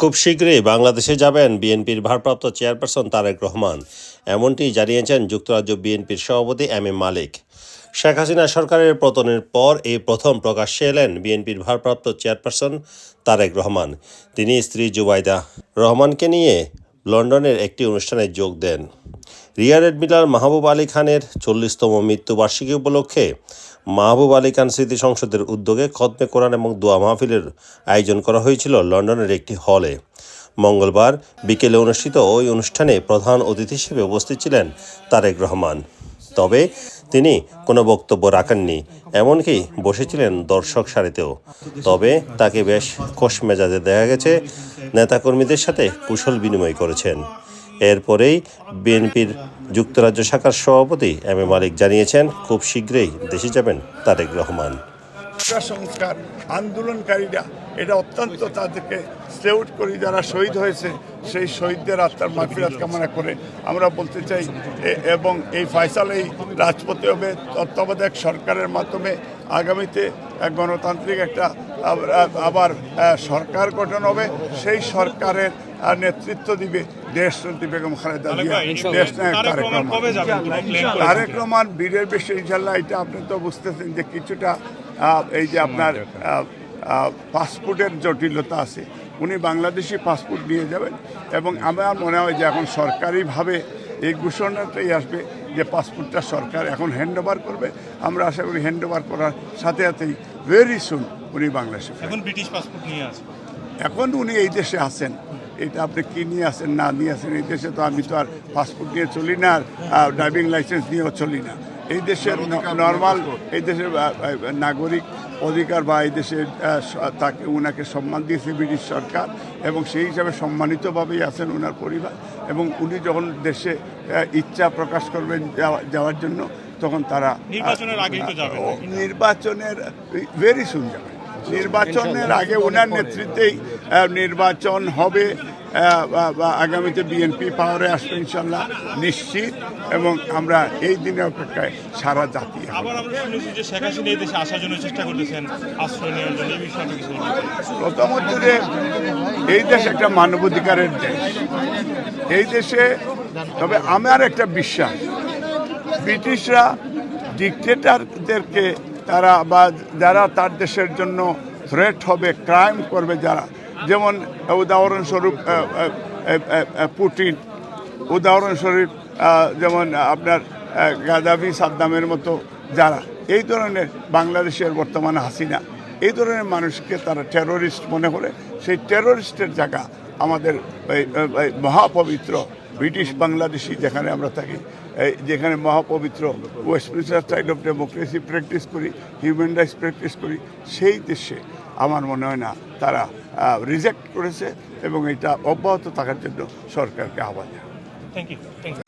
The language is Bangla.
খুব শীঘ্রই বাংলাদেশে যাবেন বিএনপির ভারপ্রাপ্ত চেয়ারপারসন তারেক রহমান। এমনটি জানিয়েছেন যুক্তরাজ্য বিএনপির সভাপতি এম এ মালিক। শেখ হাসিনা সরকারের পতনের পর এই প্রথম প্রকাশ্যে এলেন বিএনপির ভারপ্রাপ্ত চেয়ারপারসন তারেক রহমান। তিনি স্ত্রী জুবাইদা রহমানকে নিয়ে লন্ডনের একটি অনুষ্ঠানে যোগ দেন। রিয়ার এডমিরাল মাহবুব আলী খানের চল্লিশতম মৃত্যুবার্ষিকী উপলক্ষে মাহবুব আলী খান স্মৃতি সংসদের উদ্যোগে খতমে কোরআন এবং দোয়া মাহফিলের আয়োজন করা হয়েছিল লন্ডনের একটি হলে। মঙ্গলবার বিকেলে অনুষ্ঠিত ওই অনুষ্ঠানে প্রধান অতিথি হিসেবে উপস্থিত ছিলেন তারেক রহমান। তবে তিনি কোনো বক্তব্য রাখেননি, এমনকি বসেছিলেন দর্শক সারিতেও। তবে তাকে বেশ খোশ মেজাজে দেখা গেছে, নেতাকর্মীদের সাথে কুশল বিনিময় করেছেন। এরপরেই বিএনপির যুক্তরাজ্য শাখার সভাপতি এম এ মালিক জানিয়েছেন, খুব শীঘ্রই দেশে যাবেন তারেক রহমান। সংস্কার আন্দোলনকারীরা এটা অত্যন্ত তাদেরকে সেউট করি যারা শহীদ হয়েছে, সেই শহীদদের আত্মার মাফিরাত কামনা করে আমরা বলতে চাই এবং এই ফয়সাল এই রাজপথে হবে, তত্ত্বাবধায়ক সরকারের মাধ্যমে আগামীতে গণতান্ত্রিক একটা আব- আব- আবার সরকার গঠন হবে, সেই সরকারের আহ, নেতৃত্ব দিবে দেশ চলতি বেগম খালেদা জিয়া। দেশ নায়ক তারেক রহমান তারেক রহমান বীরের বেশি ইনশাল্লাহ এটা আপনি তো বুঝতেছেন যে কিছুটা এই যে আপনার পাসপোর্টের জটিলতা আছে। উনি বাংলাদেশি পাসপোর্ট নিয়ে যাবেন এবং আমার মনে হয় যে এখন সরকারিভাবে এই ঘোষণাটাই আসবে যে পাসপোর্টটা সরকার এখন হ্যান্ড ওভার করবে। আমরা আশা করি হ্যান্ড ওভার করার সাথে সাথেই ভেরি সুন উনি বাংলাদেশে এখন ব্রিটিশ পাসপোর্ট নিয়ে আছে। এখন উনি এই দেশে আছেন। এটা আপনি কি নিয়ে আসেন না নিয়ে আসেন এই দেশে তো আমি তো আর পাসপোর্ট নিয়ে চলি না আর ড্রাইভিং লাইসেন্স নিয়েও চলি না। এই দেশের নর্মাল এই দেশের নাগরিক অধিকার বা এই দেশে তাকে উনাকে সম্মান দিয়েছে ব্রিটিশ সরকার এবং সেই হিসাবে সম্মানিতভাবেই আছেন ওনার পরিবার এবং উনি যখন দেশে ইচ্ছা প্রকাশ করবেন যাওয়া- যাওয়ার জন্য তখন তারা নির্বাচনের আগেই তো যাবেন। নির্বাচনের ভেরি সুন যাবে নির্বাচনের আগে ওনার নেতৃত্বেই নির্বাচন হবে আগামীতে বিএনপি পাওয়ারে আসবে ইনশাল্লাহ নিশ্চিত। এবং আমরা এই দিনে অপেক্ষায় সারা জাতি? প্রথমত যে এই দেশ একটা মানবাধিকারের দেশ। এই দেশে তবে আমার একটা বিশ্বাস ব্রিটিশরা ডিকটেটারদেরকে তারা বা যারা তার দেশের জন্য থ্রেট হবে ক্রাইম করবে যারা। যেমন উদাহরণস্বরূপ পুটিন উদাহরণস্বরূপ যেমন আপনার গাদাফি, সাদ্দামের মতো যারা। এই ধরনের বাংলাদেশের বর্তমানে হাসিনা। এই ধরনের মানুষকে তারা টেরোরিস্ট মনে করে। সেই টেরোরিস্টের জায়গা আমাদের মহাপবিত্র ব্রিটিশ বাংলাদেশি যেখানে আমরা থাকি যেখানে মহাপবিত্র Westminster side of democracy practice করি হিউম্যান রাইটস প্র্যাকটিস করি, সেই দেশে আমার মনে হয় না তারা রিজেক্ট করেছে এবং এটা অব্যাহত থাকার জন্য সরকারকে আহ্বান জানায় থ্যাংক ইউ